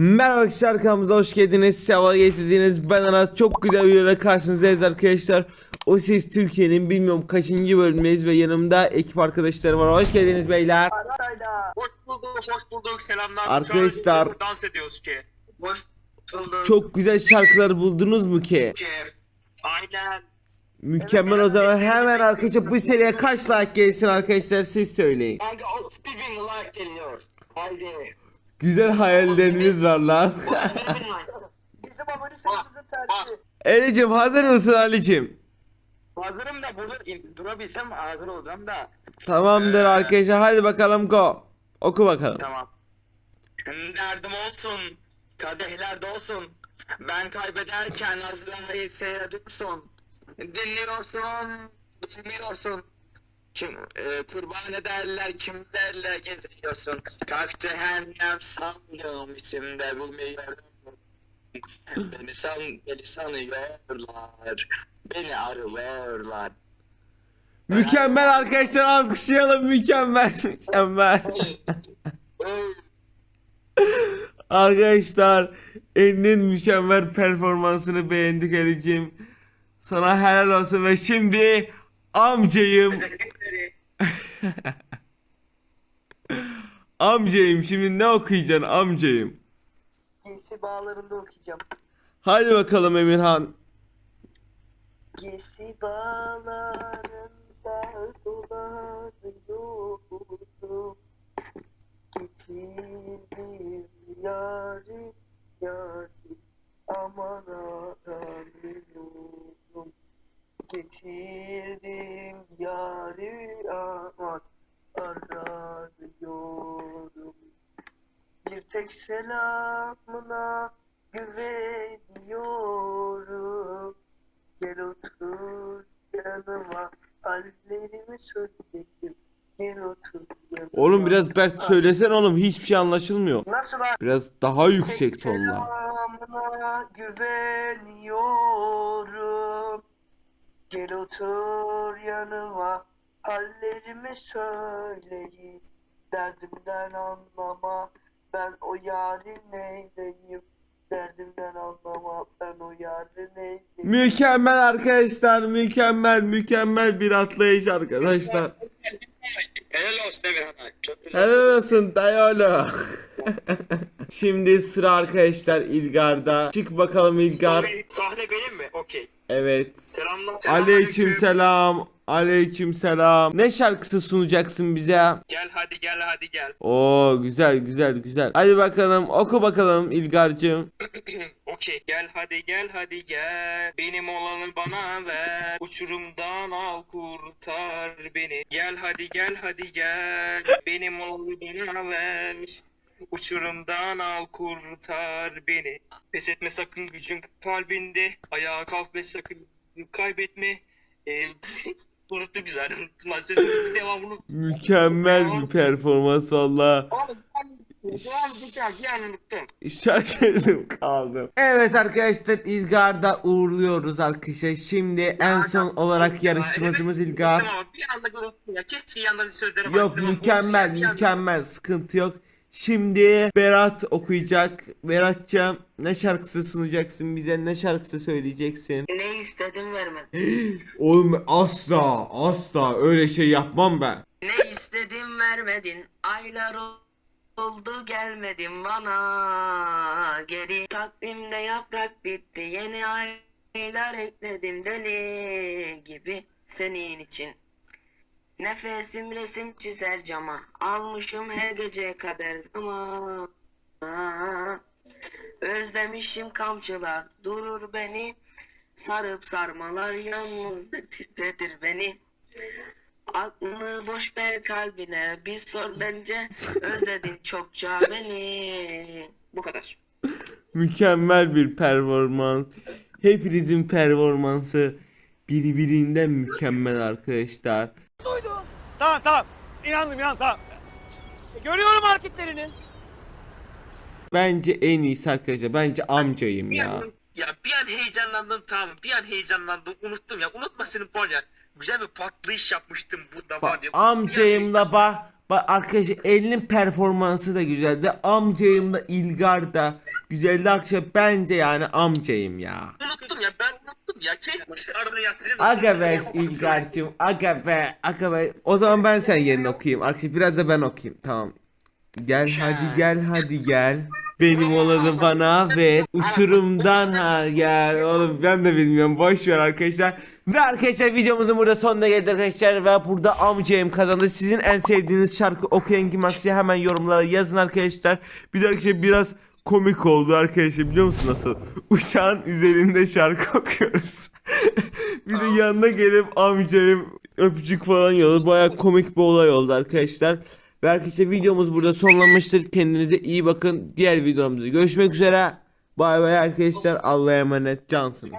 Merhaba arkadaşlar kanalımıza hoş geldiniz. Seval getirdiniz. Ben Aras. Çok güzel bir videoyla karşınızdayız arkadaşlar. O Ses Türkiye'nin bilmiyorum kaçıncı bölümündeyiz ve yanımda ekip arkadaşlarım var. Hoş geldiniz beyler. Hoş bulduk, hoş bulduk. Selamlar. Arkadaşlar- Şu an dans ediyoruz ki. Hoş bulduk. Çok güzel şarkılar buldunuz mu ki? Aynen. Mükemmel o zaman hemen arkadaşlar bu seriye kaç like gelsin arkadaşlar siz söyleyin. Kanka 30 bin like geliyor. Haydi. Güzel hayalleriniz var lan. 30 bin like. Bizim abone sayımızın tersi. Elicim hazır mısın Ali'cim? Hazırım da burada durabilsem hazır olacağım da. Tamamdır arkadaşlar hadi bakalım go. Oku bakalım. Tamam. Derdim olsun, kadehler dolsun. Ben kaybederken Azrail seyrediyorsun. Dinliyorsun, dinliyorsun. Kim, e, kurban ederler, kimlerle geziyorsun. Kalk cehennem sandım, içimde bilmiyorum. Beni san, beni sanıyorlar. Beni arıyorlar. Mükemmel arkadaşlar alkışlayalım mükemmel mükemmel. Arkadaşlar Elin'in mükemmel performansını beğendik Ali'cim. Sana helal olsun ve şimdi amcayım amcayım şimdi ne okuyacaksın amcayım? Giysi bağlarında okuyacağım. Hadi bakalım Emirhan. Giysi bağlarında dolanıyordum. Getirdim tek selamına güveniyorum. Gel otur yanıma hallerimi söyleyeyim. Gel otur yanıma. Oğlum biraz Bert söylesen oğlum hiçbir şey anlaşılmıyor. Nasıl lan? Biraz daha yüksek Tek tonla. selamına güveniyorum. Gel otur yanıma hallerimi söyleyeyim. Derdimden anlama ben o yarın neyleyim. Derdimden anlama ben o yarın neyleyim. Mükemmel arkadaşlar mükemmel mükemmel bir atlayış arkadaşlar. Helal olsun Emirhan. Çok güzel. Helal olsun dayolo. Şimdi sıra arkadaşlar İlgar'da. Çık bakalım İlgar. Sahne, benim mi? Okey. Evet. Selamlar. Aleyküm selam. Aleyküm selam. Ne şarkısı sunacaksın bize? Gel hadi gel hadi gel. Oo güzel güzel güzel. Hadi bakalım oku bakalım İlgar'cığım. Okey. Gel hadi gel hadi gel. Benim olanı bana ver. Uçurumdan al kurtar beni. Gel hadi gel hadi gel. Benim olanı bana ver. Uçurumdan al kurtar beni. Pes etme sakın gücün kalbinde. Ayağa kalk ve sakın kaybetme. Ee, unuttum güzel. Unuttum devamını. Mükemmel bir performans valla. Oğlum ben. Yani unuttum. Şaşırdım kaldım. Evet arkadaşlar İlgar'da uğurluyoruz arkadaşlar. Şimdi en son olarak yarışmacımız Evet, İlgar. Bir anda unuttum ya. Keşke yandan sözlere Yok baktım mükemmel olsun ya, bir anda- mükemmel sıkıntı yok. Şimdi Berat okuyacak. Berat'cığım ne şarkısı sunacaksın bize ne şarkısı söyleyeceksin? Ne istedim vermedin. Oğlum asla asla öyle şey yapmam ben. Ne istedim vermedin. Aylar ol- oldu gelmedin bana geri. Takvimde yaprak bitti. Yeni aylar ekledim deli gibi senin için. Nefesim resim çizer cama. Almışım her gece kadar ama özlemişim kamçılar durur beni. Sarıp sarmalar yalnızlık titretir beni. Aklını boş ver kalbine bir sor bence özledin çokça beni. Bu kadar. Mükemmel bir performans. Hepinizin performansı birbirinden mükemmel arkadaşlar. Tamam tamam. İnandım inan tamam. Görüyorum hareketlerini. Bence en iyisi arkadaşlar. Bence amcayım Bir ya. an, ya bir an heyecanlandım tamam. Bir an heyecanlandım. Unuttum ya. Unutma senin var ya. Güzel bir patlayış yapmıştım burada var Bak ya. amcayım da ba Bak arkadaşlar elinin performansı da güzeldi. Amcayım da İlgar da güzeldi arkadaşlar. Bence yani amcayım ya. Ya. Keyif arada ya senin Aga be İlgar'cım. Aga be. Aga be. O zaman ben sen yerini okuyayım. Arkadaşlar biraz da ben okuyayım. Tamam. Gel hadi gel hadi gel. Benim olanı bana ver. Uçurumdan ha gel. Oğlum ben de bilmiyorum. Boş ver arkadaşlar. Ve arkadaşlar videomuzun burada sonuna geldik arkadaşlar. Ve burada amcayım kazandı. Sizin en sevdiğiniz şarkı okuyan kim arkadaşlar hemen yorumlara yazın arkadaşlar. Bir de arkadaşlar biraz komik oldu arkadaşlar biliyor musun nasıl? Uçağın üzerinde şarkı okuyoruz. bir de yanına gelip amcayım öpücük falan yolladı. Baya komik bir olay oldu arkadaşlar. Ve arkadaşlar videomuz burada sonlanmıştır. Kendinize iyi bakın. Diğer videolarımızda görüşmek üzere. Bay bay arkadaşlar. Allah'a emanet cansınız.